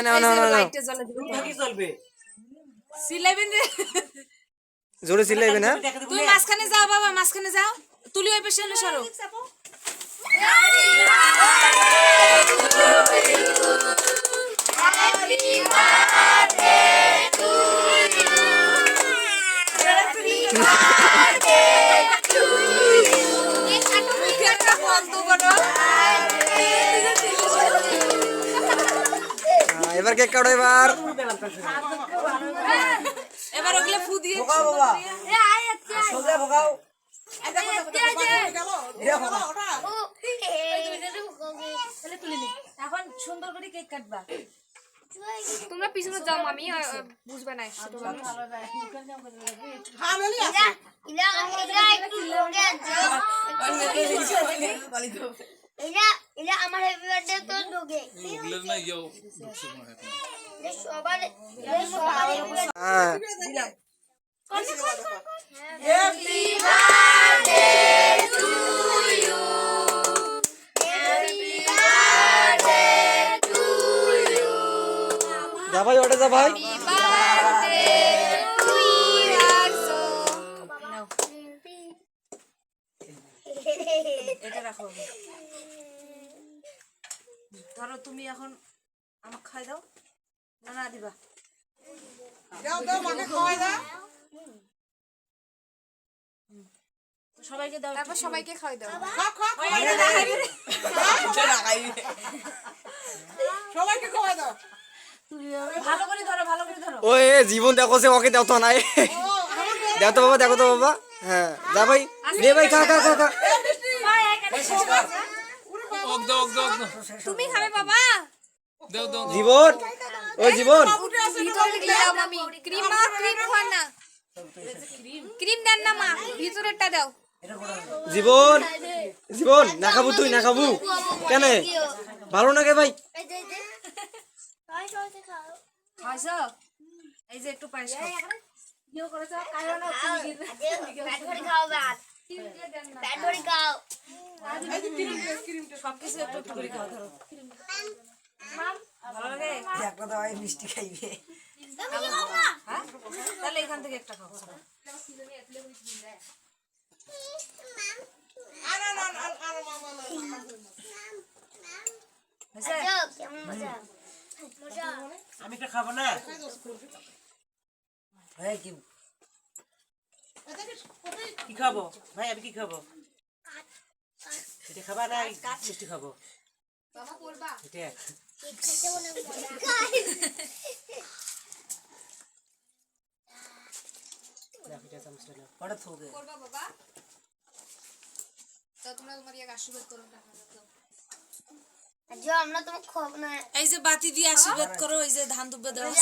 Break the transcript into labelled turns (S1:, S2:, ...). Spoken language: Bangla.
S1: নাও নাও নাও
S2: লাইটটা জ্বলে দিবে
S3: কি চলবে?
S2: সিলাইবেন রে।
S1: জোরে চিল্লাইবে না
S2: তুমি মাঝখানে যাও বাবা মাঝখানে যাও। তুলি ওই পেছনে সরো।
S1: আ, কেক কাটো এবার
S2: এবার ওগুলো ফু দিয়ে
S3: ভোগাও বাবা সোজা ভোগাও এটা ভোগাও
S2: তাহলে তুলে নে এখন সুন্দর করে কেক কাটবা
S4: তোমরা পিছনে যাও মামি আ, আ, বুঝবে না।
S5: এটা এটা আমার হ্যাপি বার্থডে তো ঢোকে এটা সবার এটা সবার
S1: হ্যাঁ যা ভাই ওটা যা ভাই
S2: এটা রাখো ধরো তুমি এখন আমাকে খাই দাও। না না দিবা। তো সবাইকে দাও
S4: তারপর সবাইকে খাওয়াই দাও।
S2: ভালো করে ধরো ভালো করে ধরো।
S1: ওই এ, জীবন দেখো সে ওকে দাও তো নাই। দেখো তো বাবা দেখো তো বাবা। হ্যাঁ যা ভাই। খা খা খা খা।
S4: তুমি খাবে বাবা।
S1: জীবন? ওই জীবন?
S4: ভিতরে দিকে ক্রিম মা ক্রিম খাওয়ান না। ক্রিম দেন না মা ভিতরেরটা দাও।
S1: জীবন? জীবন না খাব তুই না খাব। কেন? ভালো না কে ভাই
S5: এই যে এই
S2: একটু পায়েস খাও।
S5: খাও।
S2: সবকিছু একটু একটু করে খাও ধরো ভালো লাগে
S3: একটা দাও মিষ্টি খাইবে
S2: তাহলে এখান থেকে একটা
S5: মজা
S3: আমি একটা খাব না কি খাব ভাই, আমি কি খাব? খাবা না মিষ্টি খাব।
S4: বাবা করবা?
S3: থোকে
S4: বাবা? তো তোমরা তোমার ইয়ে আশীর্বাদ করো
S5: আজ আমরা তোমাকে খাব না
S2: এই যে বাতি দিয়ে আশীর্বাদ করো এই যে ধান দুব্বে দেওয়া